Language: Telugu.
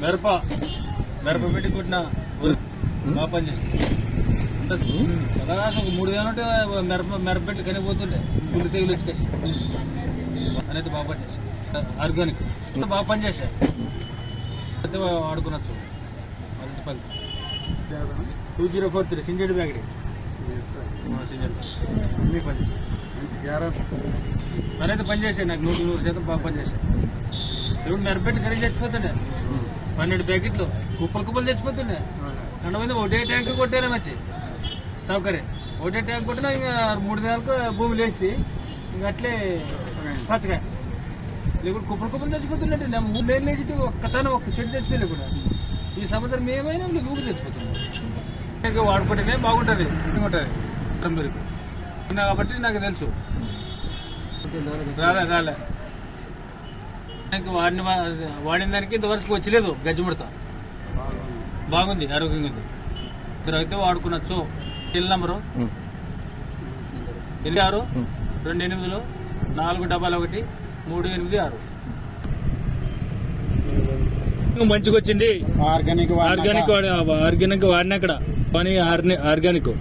మిరప మిరప పెట్టి కొట్టిన బాగా పనిచేసి ఒక మూడు వేలు ఉంటే మిరప మిరప పెట్టి కనిపోతుండే పుల్లి తెగులు వచ్చి కసి అనేది బాగా పనిచేసి ఆర్గానిక్. బాగా పనిచేసా అయితే వాడుకునొచ్చు పది పది టూ జీరో ఫోర్ త్రీ సింజడి బ్యాగడి సింజడి అన్నీ పనిచేసాయి మరైతే పనిచేసాయి నాకు నూటి నూరు శాతం బాగా పనిచేసాయి ఇప్పుడు మిరపెట్టి కర్రీ చచ్చిపోతుండే. పన్నెండు ప్యాకెట్లు. కుప్పలు కుప్పలు చచ్చిపోతుండే. కండమైంది ఒకటే ట్యాంక్ కొట్టారా వచ్చి సౌకర్యం. ఒకటే ట్యాంక్ కొట్టినా ఇంకా మూడు నెలలకు భూమి లేచి ఇంకా అట్లే పచ్చగా. ఇప్పుడు కుప్పలు కుప్పలు చచ్చిపోతుండే నేను మూడు నెలలు లేచి ఒక్కతను ఒక్క షెడ్ చచ్చిపోలే కూడా. ఈ సంవత్సరం ఏమైనా ఊపి చచ్చిపోతుంది. ఇంకా వాడుకుంటేనే బాగుంటుంది. ఉంటుంది కాబట్టి నాకు తెలుసు. రాలే రాలే. వాడిన వాడిన దానికి ఇంతవరకు వచ్చలేదు గజ్జిముడత బాగుంది ఆరోగ్యంగా ఉంది. మీరు అయితే వాడుకున్నచ్చు సెల్ నంబరు. ఎనిమిది ఆరు. రెండు ఎనిమిదిలో నాలుగు డబ్బాలు ఒకటి మూడు ఎనిమిది ఆరు. మంచిగా వచ్చింది. ఆర్గానిక్ ఆర్గానిక్ వాడి ఆర్గానిక్ వాడిన అక్కడ పని ఆర్గానిక్.